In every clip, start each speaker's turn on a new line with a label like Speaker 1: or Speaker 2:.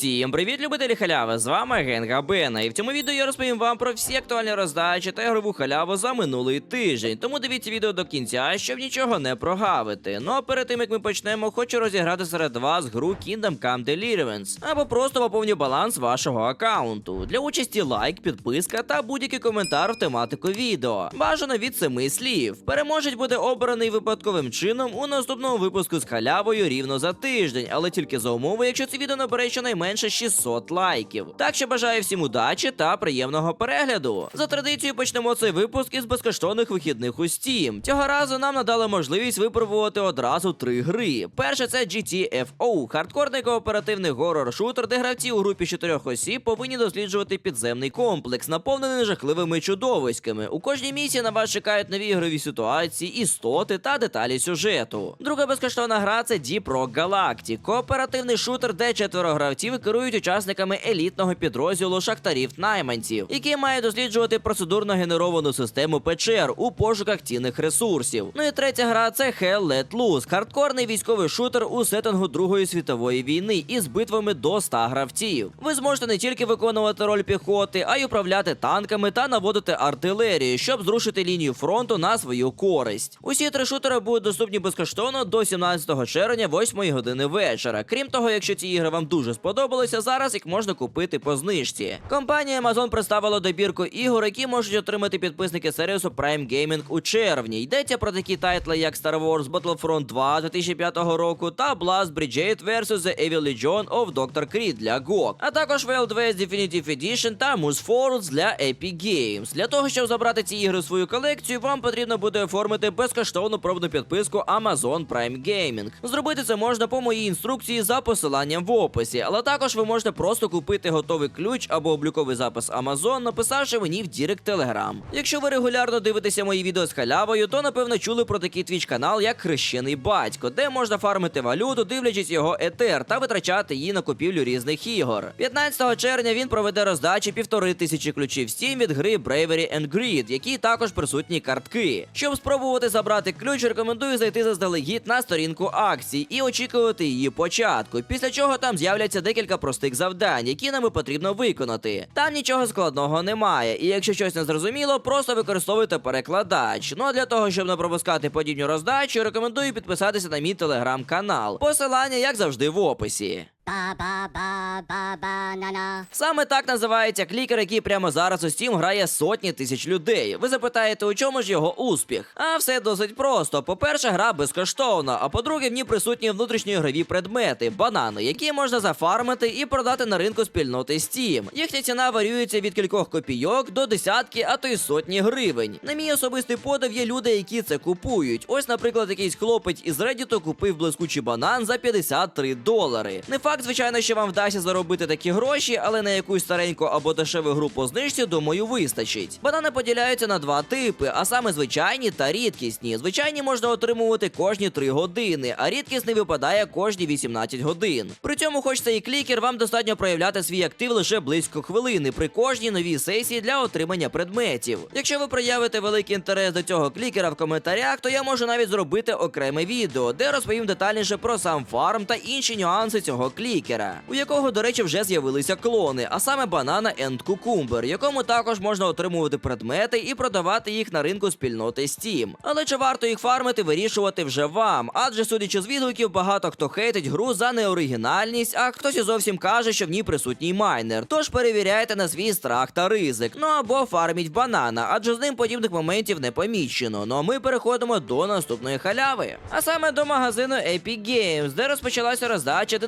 Speaker 1: Усім привіт, любителі халяви! З вами Генга Бена. І в цьому відео я розповім вам про всі актуальні роздачі та ігрову халяву за минулий тиждень. Тому дивіться відео до кінця, щоб нічого не прогавити. Ну а перед тим як ми почнемо, хочу розіграти серед вас гру Kingdom Come Deliverance або просто поповню баланс вашого аккаунту. Для участі лайк, підписка та будь-який коментар в тематику відео. Бажано від семи слів. Переможець буде обраний випадковим чином у наступному випуску з халявою рівно за тиждень, але тільки за умови, якщо це відео набере щонайменше 600 лайків. Так що бажаю всім удачі та приємного перегляду. За традицією почнемо цей випуск із безкоштовних вихідних у Steam. Цього разу нам надали можливість випробувати одразу три гри. Перше це GTFO, хардкорний кооперативний горор-шутер, де гравці у групі чотирьох осіб повинні досліджувати підземний комплекс, наповнений жахливими чудовиськами. У кожній місії на вас чекають нові ігрові ситуації, істоти та деталі сюжету. Друга безкоштовна гра це Deep Rock Galactic, кооперативний шутер, де четверо гравців керують учасниками елітного підрозділу шахтарів найманців, які мають досліджувати процедурно генеровану систему печер у пошуках цінних ресурсів. Ну і третя гра це Hell Let Loose, хардкорний військовий шутер у сеттингу Другої світової війни із битвами до 100 гравців. Ви зможете не тільки виконувати роль піхоти, а й управляти танками та наводити артилерію, щоб зрушити лінію фронту на свою користь. Усі три шутери будуть доступні безкоштовно до 17 червня, 8 години вечора. Крім того, якщо ці ігри вам дуже сподобалися, зараз їх можна купити по знижці. Компанія Amazon представила добірку ігор, які можуть отримати підписники сервісу Prime Gaming у червні. Йдеться про такі тайтли, як Star Wars Battlefront 2 2005 року та Blast Brigade vs. The Evil Legion of Dr. Creed для GOG, а також Wild West Definitive Edition та Moose Forwards для Epic Games. Для того, щоб забрати ці ігри в свою колекцію, вам потрібно буде оформити безкоштовну пробну підписку Amazon Prime Gaming. Зробити це можна по моїй інструкції за посиланням в описі, але також ви можете просто купити готовий ключ або обліковий запис Amazon, написавши мені в Дірект Telegram. Якщо ви регулярно дивитеся мої відео з халявою, то напевно чули про такий твіч канал, як Хрещений Батько, де можна фармити валюту, дивлячись його етер та витрачати її на купівлю різних ігор. 15 червня він проведе роздачі півтори тисячі ключів Steam від гри Bravery and Greed, які також присутні картки. Щоб спробувати забрати ключ, рекомендую зайти заздалегідь на сторінку акцій і очікувати її початку. Після чого там з'являться декілька простих завдань, які нам і потрібно виконати. Там нічого складного немає, і якщо щось не зрозуміло, просто використовуйте перекладач. Ну а для того, щоб не пропускати подібну роздачу, рекомендую підписатися на мій телеграм-канал. Посилання, як завжди, в описі.
Speaker 2: Banana.
Speaker 1: Саме так називається клікер, який прямо зараз у Steam грає сотні тисяч людей. Ви запитаєте, у чому ж його успіх? А все досить просто. По-перше, гра безкоштовна, а по-друге, в ній присутні внутрішньоігрові предмети, банани, які можна зафармити і продати на ринку спільноти Steam. Їхня ціна варіюється від кількох копійок до десятки, а то й сотні гривень. На мій особистий подив є люди, які це купують. Ось, наприклад, якийсь хлопець із Reddit купив блискучий банан за 53 долари. Не факт, звичайно, що вам вдасться заробити такі гроші, але на якусь стареньку або дешеву гру по знижці, думаю, вистачить. Банани поділяються на два типи, а саме звичайні та рідкісні. Звичайні можна отримувати кожні 3 години, а рідкісний випадає кожні 18 годин. При цьому, хоч це і клікер, вам достатньо проявляти свій актив лише близько хвилини при кожній новій сесії для отримання предметів. Якщо ви проявите великий інтерес до цього клікера в коментарях, то я можу навіть зробити окреме відео, де розповім детальніше про сам фарм та інші нюанси цього клікера, у якого, до речі, вже з'явилися клони, а саме банана Енд Cucumber, якому також можна отримувати предмети і продавати їх на ринку спільноти Steam. Але чи варто їх фармити, вирішувати вже вам? Адже, судячи з відгуків, багато хто хейтить гру за неоригінальність, а хтось і зовсім каже, що в ній присутній майнер. Тож перевіряйте на свій страх та ризик. Ну або фарміть банана, адже з ним подібних моментів не помічено. Ну а ми переходимо до наступної халяви. А саме до магазину Epic Games, де розпочалася роздача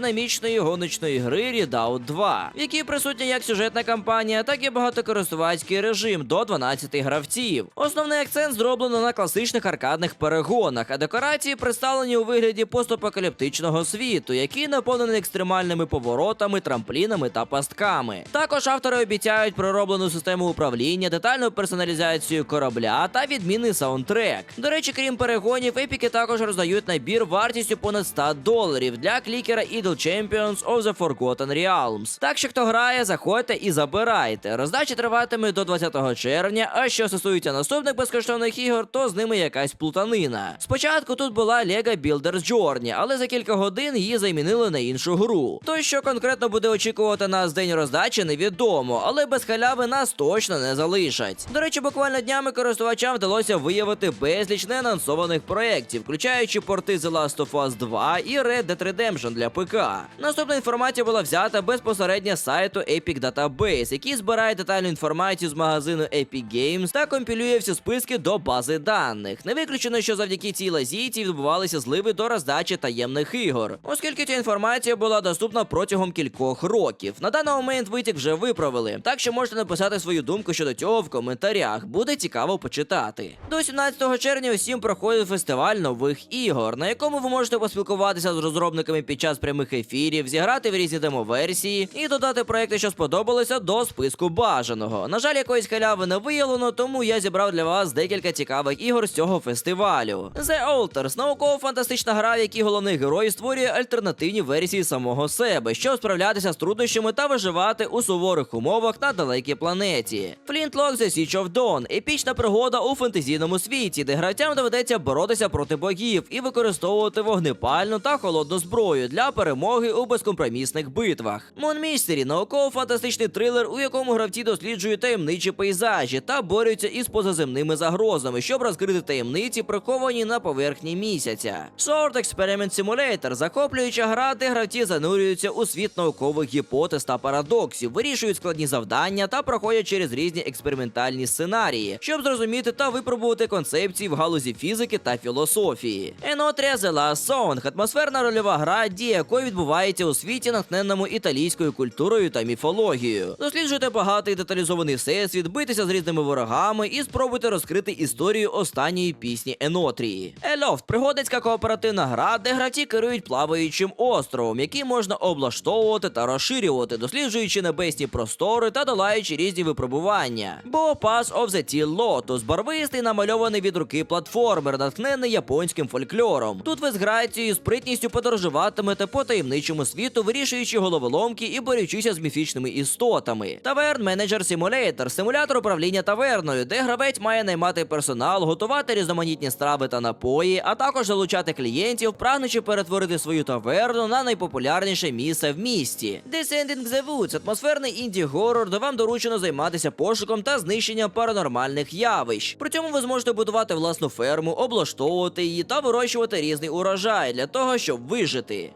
Speaker 1: динамічної гоночної гри Redoubt 2, в якій присутня як сюжетна кампанія, так і багатокористувацький режим до 12 гравців. Основний акцент зроблено на класичних аркадних перегонах, а декорації представлені у вигляді постапокаліптичного світу, який наповнений екстремальними поворотами, трамплінами та пастками. Також автори обіцяють пророблену систему управління, детальну персоналізацію корабля та відмінний саундтрек. До речі, крім перегонів, епіки також роздають набір вартістю понад 100 доларів для клікера Idle Champions of the Forgotten Realms. Так що хто грає, заходьте і забирайте. Роздача триватиме до 20 червня. А що стосується наступних безкоштовних ігор, то з ними якась плутанина. Спочатку тут була Lego Builders Journey, але за кілька годин її замінили на іншу гру. То, що конкретно буде очікувати нас день роздачі, невідомо, але без халяви нас точно не залишать. До речі, буквально днями користувачам вдалося виявити безліч неанонсованих проєктів, включаючи порти The Last of Us 2 і Red Dead Redemption для ПК. Наступна інформація була взята безпосередньо з сайту Epic Database, який збирає детальну інформацію з магазину Epic Games та компілює всі списки до бази даних. Не виключено, що завдяки цій лазійці відбувалися зливи до роздачі таємних ігор, оскільки ця інформація була доступна протягом кількох років. На даний момент витік вже виправили, так що можете написати свою думку щодо цього в коментарях. Буде цікаво почитати. До 17 червня усім проходить фестиваль нових ігор, на якому ви можете поспілкуватися з розробниками під час прямих ефірів, зіграти в різні демо-версії і додати проекти, що сподобалися, до списку бажаного. На жаль, якоїсь халяви не виявлено, тому я зібрав для вас декілька цікавих ігор з цього фестивалю. The Alters – науково-фантастична гра, в якій головний герой створює альтернативні версії самого себе, щоб справлятися з труднощами та виживати у суворих умовах на далекій планеті. Flintlock The Siege of Dawn – епічна пригода у фентезійному світі, де гравцям доведеться боротися проти богів і використовувати вогнепальну та холодну зброю для перемоги у безкомпромісних битвах. Mystery – науково-фантастичний трилер, у якому гравці досліджують таємничі пейзажі та борються із позаземними загрозами, щоб розкрити таємниці, приховані на поверхні місяця. Sword Experiment Simulator – захоплююча гра, де гравці занурюються у світ наукових гіпотез та парадоксів, вирішують складні завдання та проходять через різні експериментальні сценарії, щоб зрозуміти та випробувати концепції в галузі фізики та філософії. Енотрія The Last Song – атмосферна рольова гра, дія якої відбувається у світі, натхненному італійською культурою та міфологією. Досліджуйте багатий деталізований всесвіт, битися з різними ворогами і спробуйте розкрити історію останньої пісні Енотрії. Елофт пригодницька кооперативна гра, де гравці керують плаваючим островом, який можна облаштовувати та розширювати, досліджуючи небесні простори та долаючи різні випробування. Бо Pass of the Teal Lotus – барвистий намальований від руки платформер, натхнений японським фольклором. Тут ви з грацією спритністю подорожуватимете по таємничому світу, вирішуючи головоломки і борючися з міфічними істотами. Таверн Менеджер Simulator – симулятор управління таверною, де гравець має наймати персонал, готувати різноманітні страви та напої, а також залучати клієнтів, прагнучи перетворити свою таверну на найпопулярніше місце в місті. Descending the Woods – атмосферний інді-горор, де вам доручено займатися пошуком та знищенням паранормальних явищ. При цьому ви зможете будувати власну ферму, облаштовувати її та вирощувати різний урожай для того, щоб вижити.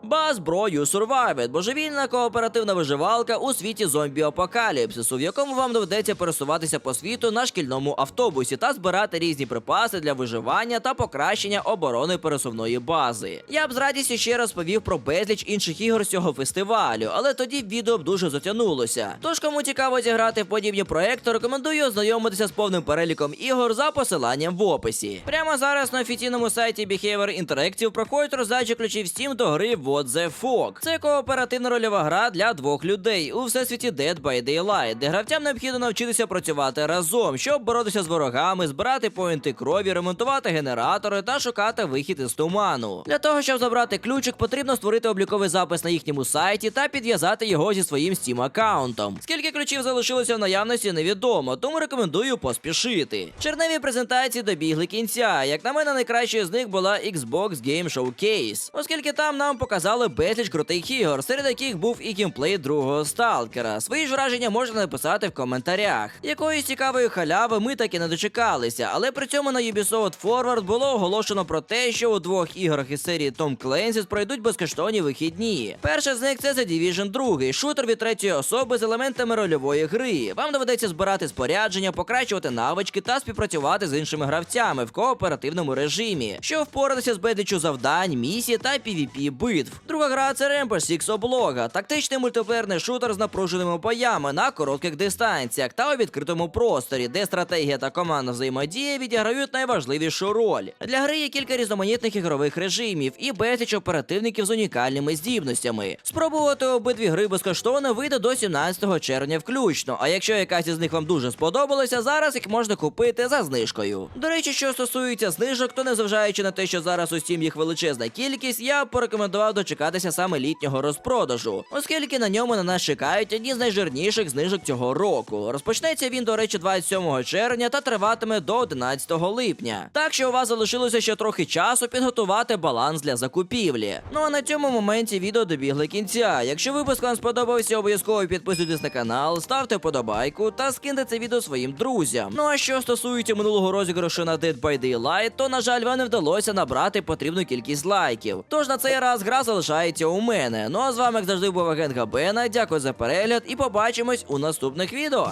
Speaker 1: Bro You Survived – божевільна кооперативна виживалка у світі зомбі-апокаліпсису, в якому вам доведеться пересуватися по світу на шкільному автобусі та збирати різні припаси для виживання та покращення оборони пересувної бази. Я б з радістю ще розповів про безліч інших ігор з цього фестивалю, але тоді відео б дуже затягнулося. Тож, кому цікаво зіграти в подібні проекти, рекомендую ознайомитися з повним переліком ігор за посиланням в описі. Прямо зараз на офіційному сайті Behavior Interactive проходить роздача ключів Steam до гри What the Fog. Це кооперативна рольова гра для двох людей у всесвіті Dead by Daylight, де гравцям необхідно навчитися працювати разом, щоб боротися з ворогами, збирати поінти крові, ремонтувати генератори та шукати вихід із туману. Для того, щоб забрати ключик, потрібно створити обліковий запис на їхньому сайті та підв'язати його зі своїм Steam аккаунтом. Скільки ключів залишилося в наявності, невідомо, тому рекомендую поспішити. Черневі презентації добігли кінця. Як на мене, найкращою з них була Xbox Game Showcase, оскільки там нам показали безліч крутих ігор, серед яких був і геймплей другого сталкера. Свої ж враження можна написати в коментарях. Якоїсь цікавої халяви ми таки не дочекалися, але при цьому на Ubisoft Forward було оголошено про те, що у двох іграх із серії Tom Clancy's пройдуть безкоштовні вихідні. Перша з них це The Division 2, шутер від третьої особи з елементами рольової гри. Вам доведеться збирати спорядження, покращувати навички та співпрацювати з іншими гравцями в кооперативному режимі, щоб впоратися з безліччю завдань, місій та PvP битв. Друга гра це Rampage Six Облога, тактичний мультиплеєрний шутер з напруженими боями на коротких дистанціях та у відкритому просторі, де стратегія та командна взаємодія відіграють найважливішу роль. Для гри є кілька різноманітних ігрових режимів і безліч оперативників з унікальними здібностями. Спробувати обидві гри безкоштовно вийде до 17 червня включно. А якщо якась із них вам дуже сподобалася, зараз їх можна купити за знижкою. До речі, що стосується знижок, то незважаючи на те, що зараз у Steam їх величезна кількість, я б порекомендував дочекатися саме літнього розпродажу, оскільки на ньому на нас чекають одні з найжирніших знижок цього року. Розпочнеться він, до речі, 27 червня та триватиме до 11 липня. Так що у вас залишилося ще трохи часу підготувати баланс для закупівлі. Ну а на цьому моменті відео добігли кінця. Якщо випуск вам сподобався, обов'язково підписуйтесь на канал, ставте вподобайку та скиньте це відео своїм друзям. Ну а що стосується минулого розіграшу на Dead by Daylight, то на жаль, вам не вдалося набрати потрібну кількість лайків. Тож на цей раз гра залишається у мене. Ну а з вами як завжди був агент Габена. Дякую за перегляд і побачимось у наступних відео.